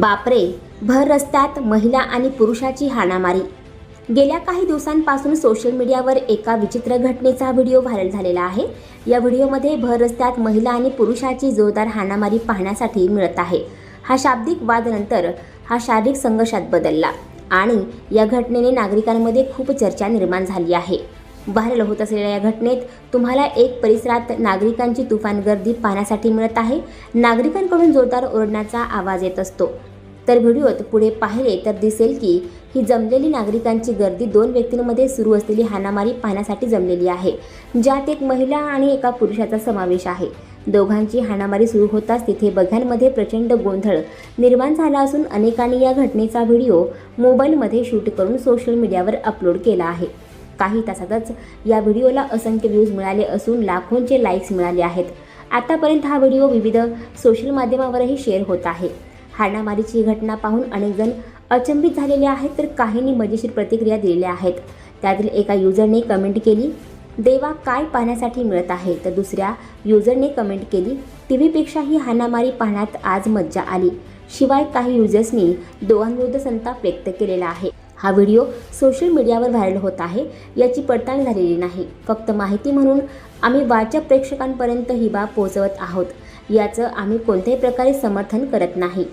बापरे भर रस्त्यात महिला आणि पुरुषाची हाणामारी. गेल्या काही दिवसांपासून सोशल मीडियावर एका विचित्र घटनेचा व्हिडिओ व्हायरल झालेला आहे. या व्हिडिओमध्ये भर रस्त्यात महिला आणि पुरुषाची जोरदार हाणामारी पाहण्यासाठी मिळत आहे. हा शाब्दिक वादनंतर हा शारीरिक संघर्षात बदलला आणि या घटनेने नागरिकांमध्ये खूप चर्चा निर्माण झाली आहे. व्हायरल होत असलेल्या या घटनेत तुम्हाला एक परिसरात नागरिकांची तुफान गर्दी पाहण्यासाठी मिळत आहे. नागरिकांकडून जोरदार ओरडण्याचा आवाज येत असतो. तर व्हिडिओत पुढे पाहिले तर दिसेल की ही जमलेली नागरिकांची गर्दी दोन व्यक्तींमध्ये सुरू असलेली हाणामारी पाहण्यासाठी जमलेली आहे ज्यात एक महिला आणि एका पुरुषाचा समावेश आहे. दोघांची हाणामारी सुरू होताच तिथे बघ्यांमध्ये प्रचंड गोंधळ निर्माण झाला असून अनेकांनी या घटनेचा व्हिडिओ मोबाईलमध्ये शूट करून सोशल मीडियावर अपलोड केला आहे. काही तासातच या व्हिडिओला असंख्य व्ह्यूज मिळाले असून लाखोंचे लाईक्स मिळाले आहेत. आतापर्यंत हा व्हिडिओ विविध सोशल माध्यमावरही शेअर होत आहे. हाणामारीची ही घटना पाहून अनेकजण अचंबित झालेले आहेत तर काहींनी मजेशीर प्रतिक्रिया दिलेल्या आहेत. त्यातील एका युजरने कमेंट केली देवा काय पाहण्यासाठी मिळत आहे? तर दुसऱ्या युजरने कमेंट केली टी व्हीपेक्षा ही हाणामारी पाहण्यात आज मज्जा आली. शिवाय काही युजर्सनी दोघांविरुद्ध संताप व्यक्त केलेला आहे. हा व्हिडिओ सोशल मीडियावर व्हायरल होत आहे. याची पडताळणी झालेली नाही. फक्त माहिती म्हणून आम्ही वाचक प्रेक्षकांपर्यंत ही बाब पोहोचवत आहोत. याचं आम्ही कोणत्याही प्रकारे समर्थन करत नाही.